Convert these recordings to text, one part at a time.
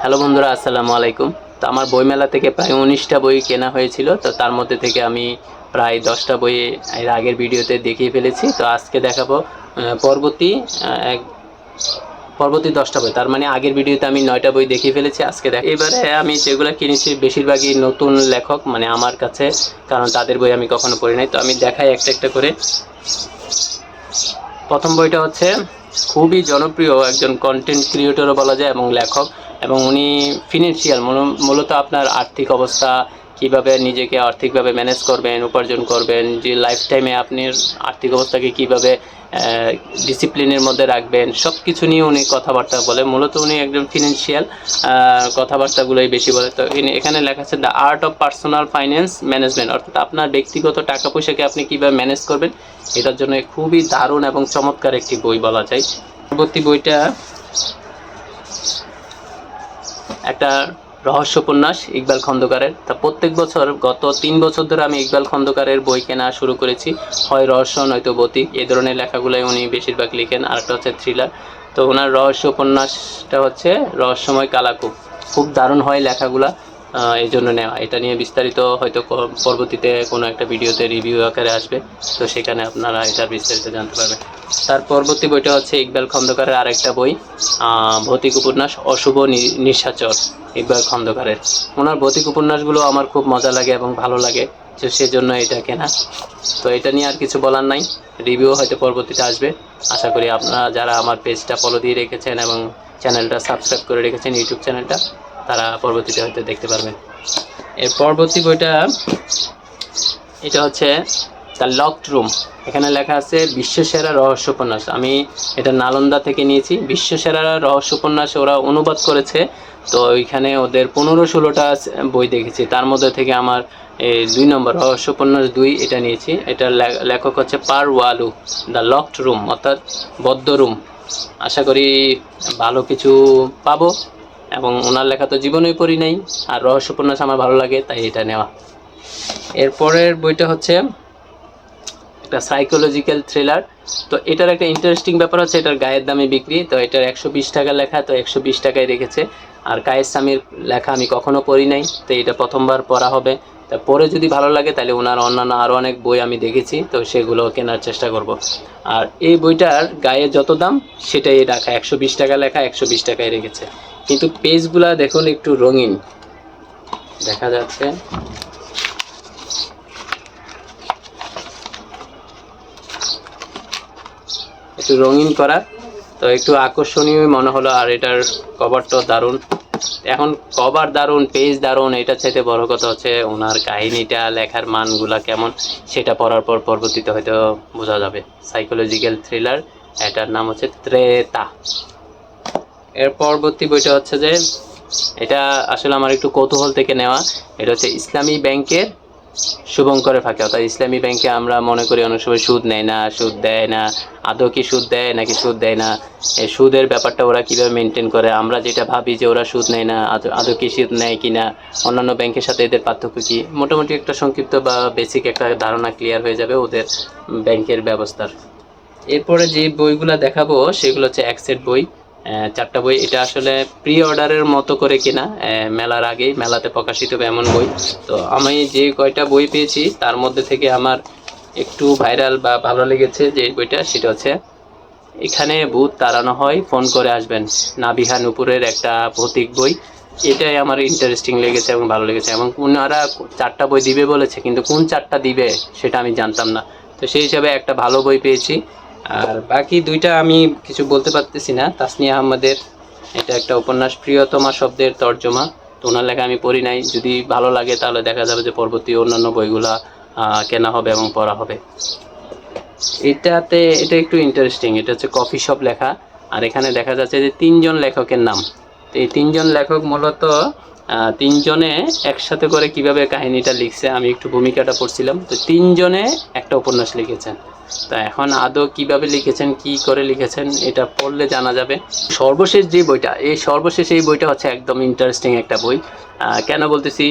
Hello বন্ধুরা, আসসালামু আলাইকুম। তো আমার বইমেলা থেকে প্রায় উনিশটা বই কেনা হয়েছিল, তো তার মধ্যে থেকে আমি প্রায় দশটা বই এর আগের ভিডিওতে দেখিয়ে ফেলেছি। তো আজকে দেখাবো পরবর্তী এক, পরবর্তী দশটা বই। তার মানে আগের ভিডিওতে আমি নয়টা বই দেখিয়ে ফেলেছি, আজকে দেখ এবারে আমি যেগুলো কিনেছি বেশিরভাগই নতুন লেখক মানে আমার কাছে, কারণ তাদের বই আমি কখনো পড়ি নাই। তো আমি দেখাই একটা একটা করে। প্রথম বইটা হচ্ছে, খুবই জনপ্রিয় একজন কন্টেন্ট ক্রিয়েটরও বলা যায় এবং লেখক। এবং উনি ফিনান্সিয়াল মূলত আপনার আর্থিক অবস্থা, কীভাবে নিজেকে আর্থিকভাবে ম্যানেজ করবেন, উপার্জন করবেন, যে লাইফ টাইমে আপনি আর্থিক অবস্থাকে কীভাবে ডিসিপ্লিনের মধ্যে রাখবেন সব কিছু নিয়ে উনি কথাবার্তা বলে। মূলত উনি একজন ফিনান্সিয়াল কথাবার্তাগুলোই বেশি বলে। তো এখানে লেখা আছে the art of personal finance management অর্থাৎ আপনার ব্যক্তিগত টাকা পয়সাকে আপনি কীভাবে ম্যানেজ করবেন, এটার জন্য খুবই দারুণ এবং চমৎকার একটি বই বলা যায়। পরবর্তী বইটা একটা রহস্য উপন্যাস ইকবাল খন্দকারের। তা প্রত্যেক বছর, গত তিন বছর ধরে আমি ইকবাল খন্দকারের বই কেনা শুরু করেছি। হয় রহস্য, নয়তো বতী, এ ধরনের লেখাগুলোই উনি বেশিরভাগ লিখেন আর একটা হচ্ছে থ্রিলার তো ওনার রহস্য উপন্যাসটা হচ্ছে রহস্যময় কালাকুপ। খুব দারুণ হয় লেখাগুলা। এই জন্য নেওয়া। এটা নিয়ে বিস্তারিত হয়তো পরবর্তীতে কোনো একটা ভিডিওতে রিভিউ আকারে আসবে। তো সেখানে আপনারা এটার বিস্তারিত জানতে পারবেন। তার পরবর্তী বইটা হচ্ছে ইকবাল খন্দকারের আরেকটা বই ভৌতিক উপন্যাস অশুভ নিশাচর, ইকবাল খন্দকারের। ওনার ভৌতিক উপন্যাসগুলো আমার খুব মজা লাগে এবং ভালো লাগে, তো সেজন্য এটা কেনা। তো এটা নিয়ে আর কিছু বলার নাই। রিভিউ হয়তো পরবর্তীতে আসবে। আশা করি আপনারা যারা আমার পেজটা ফলো দিয়ে রেখেছেন এবং চ্যানেলটা সাবস্ক্রাইব করে রেখেছেন ইউটিউব চ্যানেলটা তারা পরবর্তীতে হয়তো দেখতে পারবেন। এর পরবর্তী বইটা, এটা হচ্ছে দ্য লকড রুম। এখানে লেখা আছে, বিশ্বসেরা রহস্য উপন্যাস আমি এটা নালন্দা থেকে নিয়েছি। বিশ্বসেরা রহস্য উপন্যাস ওরা অনুবাদ করেছে। তো ওইখানে ওদের পনেরো ষোলোটা বই দেখেছি। তার মধ্যে থেকে আমার এই দুই নম্বর রহস্য উপন্যাস দুই এটা নিয়েছি। এটার লেখক হচ্ছে Per Wahloo the locked room অর্থাৎ বদ্ধ রুম। আশা করি ভালো কিছু পাবো। এবং ওনার লেখা তো জীবনেই পড়ি নাই, আর রহস্য উপন্যাস আমার ভালো লাগে, তাই এটা নেওয়া। এরপরের বইটা হচ্ছে একটা সাইকোলজিক্যাল থ্রিলার তো এটার একটা ইন্টারেস্টিং ব্যাপার হচ্ছে এটার গায়ের দামে বিক্রি, তো এটার একশো বিশ টাকা লেখা, তো একশো বিশ টাকায় রেখেছে। আর কায়েস স্বামীর লেখা আমি কখনো পড়ি নাই, তো এটা প্রথমবার পড়া হবে। তা পরে যদি ভালো লাগে, তাহলে ওনার অন্যান্য আরও অনেক বই আমি দেখেছি, তো সেগুলো কেনার চেষ্টা করব। আর এই বইটার গায়ে যত দাম, সেটাই রাখা, একশো বিশ টাকা লেখা, একশো বিশ টাকায় রেখেছে। কিন্তু পেজগুলা দেখুন একটু রঙিন। দেখা যাচ্ছে। একটু রঙিন করা। তো একটু আকর্ষণীয় মনে হলো আর এটার কভারটাও দারুণ। এখন কভার দারুণ পেজ দারুণ, এটা চাইতে বড় কথা হচ্ছে ওনার কাহিনীটা, লেখার মানগুলা কেমন, সেটা পড়ার পর পরবর্তীতে হয়তো বোঝা যাবে। সাইকোলজিক্যাল থ্রিলার এটার নাম হচ্ছে ত্রেতা। এর পরবর্তী বইটা হচ্ছে যে, এটা আসলে আমার একটু কৌতূহল থেকে নেওয়া। এটা হচ্ছে ইসলামী ব্যাংকের শুভঙ্করের ফাঁকে। অর্থাৎ ইসলামী ব্যাংকে আমরা মনে করি অনেক সময় সুদ নেয় না, সুদ দেয় না। আদৌ কি সুদ দেয় নাকি সুদ দেয় না? এই সুদের ব্যাপারটা ওরা কীভাবে মেনটেন করে? আমরা যেটা ভাবি যে ওরা সুদ নেয় না, আদৌ- কি সুদ নেয় কি না অন্যান্য ব্যাংকের সাথে এদের পার্থক্য কি? মোটামুটি একটা সংক্ষিপ্ত বা বেসিক একটা ধারণা ক্লিয়ার হয়ে যাবে ওদের ব্যাংকের ব্যবস্থার। এরপরে যে বইগুলো দেখাবো, সেগুলো হচ্ছে এক সেট বই। চারটা বই, এটা আসলে প্রি অর্ডারের মতো করে কিনা মেলার আগেই, মেলাতে প্রকাশিত হবে এমন বই। তো আমি যে কয়টা বই পেয়েছি, তার মধ্যে থেকে আমার একটু ভাইরাল বা ভালো লেগেছে যে বইটা, সেটা হচ্ছে, এখানে ভূত তাড়ানো হয়, ফোন করে আসবেন। নাবিহা নুপুরের একটা ভৌতিক বই। এটাই আমার ইন্টারেস্টিং লেগেছে এবং ভালো লেগেছে। এবং ওনারা চারটা বই দিবে বলেছে, কিন্তু কোন চারটা দিবে, সেটা আমি জানতাম না। তো সেই হিসাবে একটা ভালো বই পেয়েছি। আর বাকি দুইটা আমি কিছু বলতে পারতেছি না। তাসনিয়া আহমদের এটা একটা উপন্যাস, প্রিয়তমা শব্দের তর্জমা। তো ওনার লেখা আমি পড়ি নাই। যদি ভালো লাগে তাহলে দেখা যাবে যে পরবর্তী অন্যান্য বইগুলা কেনা হবে এবং পড়া হবে। এটাতে, এটা একটু ইন্টারেস্টিং এটা হচ্ছে কফি শপ লেখা। আর এখানে দেখা যাচ্ছে যে তিনজন লেখকের নাম। তো এই তিনজন লেখক মূলত তিনজনে একসাথে করে কীভাবে কাহিনীটা লিখছে, আমি একটু ভূমিকাটা পড়ছিলাম। তো তিনজনে একটা উপন্যাস লিখেছেন। তা এখন আদৌ কীভাবে লিখেছেন, কি করে লিখেছেন, এটা পড়লে জানা যাবে। সর্বশেষ যে বইটা, এই সর্বশেষ এই বইটা হচ্ছে একদম ইন্টারেস্টিং একটা বই। কেন বলতেছি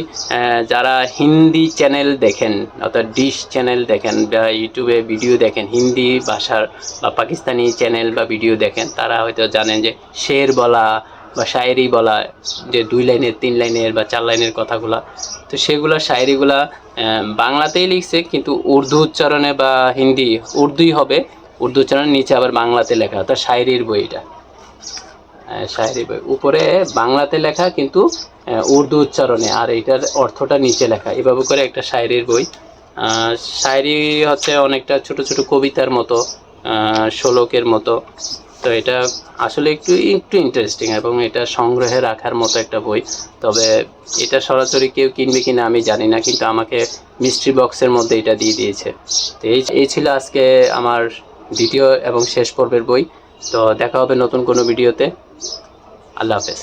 যারা হিন্দি চ্যানেল দেখেন, অর্থাৎ ডিশ চ্যানেল দেখেন, বা ইউটিউবে ভিডিও দেখেন, হিন্দি ভাষার বা পাকিস্তানি চ্যানেল বা ভিডিও দেখেন, তারা হয়তো জানেন যে শের বলা বা শায়েরি বলা যে দুই লাইনের তিন লাইনের বা চার লাইনের কথাগুলা। তো সেগুলা শায়েরিগুলা বাংলাতেই লিখছে কিন্তু উর্দু উচ্চারণে বা হিন্দি উর্দুই হবে। উর্দু উচ্চারণের নিচে আবার বাংলাতে লেখা অর্থাৎ শায়েরির বই এটা। আহ, শায়েরি বই। উপরে বাংলাতে লেখা কিন্তু উর্দু উচ্চারণে আর এটার অর্থটা নিচে লেখা। এভাবে করে একটা শায়েরির বই। শায়েরি হচ্ছে অনেকটা ছোট ছোট কবিতার মতো শোলকের মতো। তো এটা আসলে একটু একটু ইন্টারেস্টিং এবং এটা সংগ্রহে রাখার মতো একটা বই। তবে এটা সরাসরি কেউ কিনবে কিনা আমি জানি না, কিন্তু আমাকে মিস্ট্রি বক্সের মধ্যে এটা দিয়ে দিয়েছে। তো এই এই ছিল আজকে আমার দ্বিতীয় এবং শেষ পর্বের বই। তো দেখা হবে নতুন কোনো ভিডিওতে আল্লাহ হাফেজ।